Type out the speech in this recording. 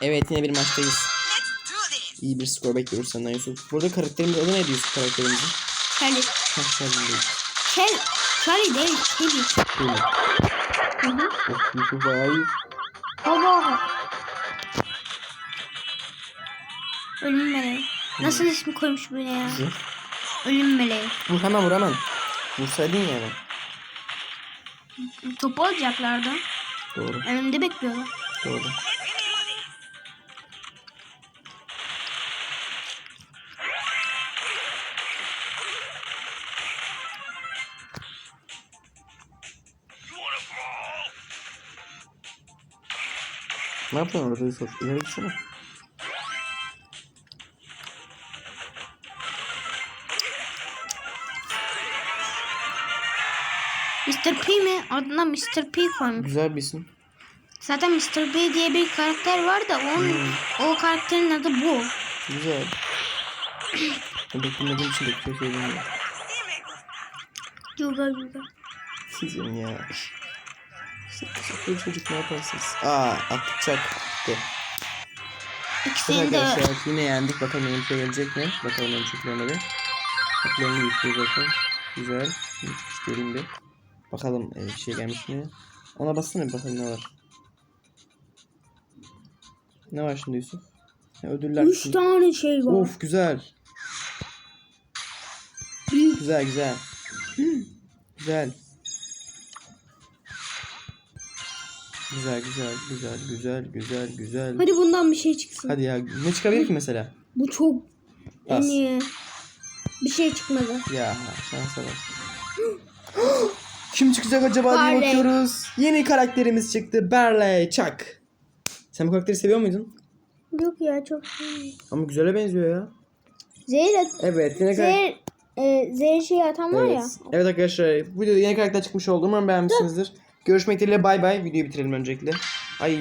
Evet yine bir maçtayız. İyi bir skor bekliyoruz senden Yusuf. Burada karakterimiz adı neydi Yusuf karakterimizin? Charlie. Hah Charlie değil. Charlie. Charlie değil. Charlie. Mi? Hı hı. Oh Yusuf bayağı iyi. Baba. Ölüm meleği. Nasıl ismi koymuş böyle ya? Güzel. Ölüm meleği. Vur hemen vur hemen. Vursaydın ya hemen. Topu alacaklardı. Doğru. Önümde bekliyorlar. Doğru. Ne yapıyorsun orada Yusuf? İleri gitsene. Mr. P mi? Adına Mr. P koymuş. Güzel bir isim. Zaten Mr. P diye bir karakter var da onun, o karakterin adı bu. Güzel. Beklemediğim için bir şey söyleyeyim. Yuga yuga. Sizin ya. Küçük çocuk ne yaparsınız? Aa atacak. De. İkisini de Arkadaşlar yine yendik. Bakalım benim şey gelecek mi? Bakalım çocuklarına bir. Haklarını yüklüyor zaten. Güzel. İsteyelim bir. Bakalım e, şey gelmiş mi? Ona bassana bir bakalım ne var. Ne var şimdi Yusuf? Ha, ödüller. üç kısmı. tane şey var. Of güzel. Güzel güzel. Güzel. Güzel güzel güzel güzel güzel güzel. Hadi bundan bir şey çıksın. Hadi ya ne çıkabilir ki mesela? Bu çok en Bas. iyi. Bir şey çıkmadı. Ya şansa bak. Kim çıkacak acaba diye Barley. bakıyoruz. Yeni karakterimiz çıktı. Barley Chuck. Sen bu karakteri seviyor muydun? Yok ya çok. Ama güzele benziyor ya. Zehir, Evet yine karakter. zehir, e, zehir şey atan var ya. Evet. evet arkadaşlar bu videoda yeni karakter çıkmış oldu. Umarım beğenmişsinizdir. Görüşmek dileğiyle bay bay. Videoyu bitirelim öncelikle. Ay